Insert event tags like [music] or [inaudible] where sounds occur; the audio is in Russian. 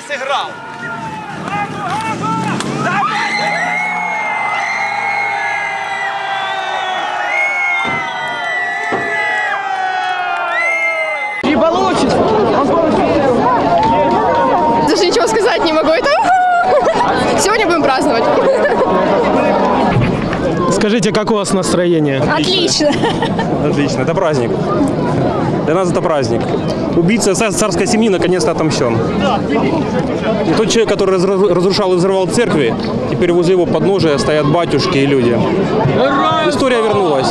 сыграл. Даже ничего сказать не могу. Это [laughs] Сегодня будем праздновать. Скажите, как у вас настроение? Отлично. Отлично, это праздник. Для нас это праздник. Убийца цар- царской семьи наконец-то отомщен. И тот человек, который разру- разрушал и взрывал церкви, теперь возле его подножия стоят батюшки и люди. История вернулась.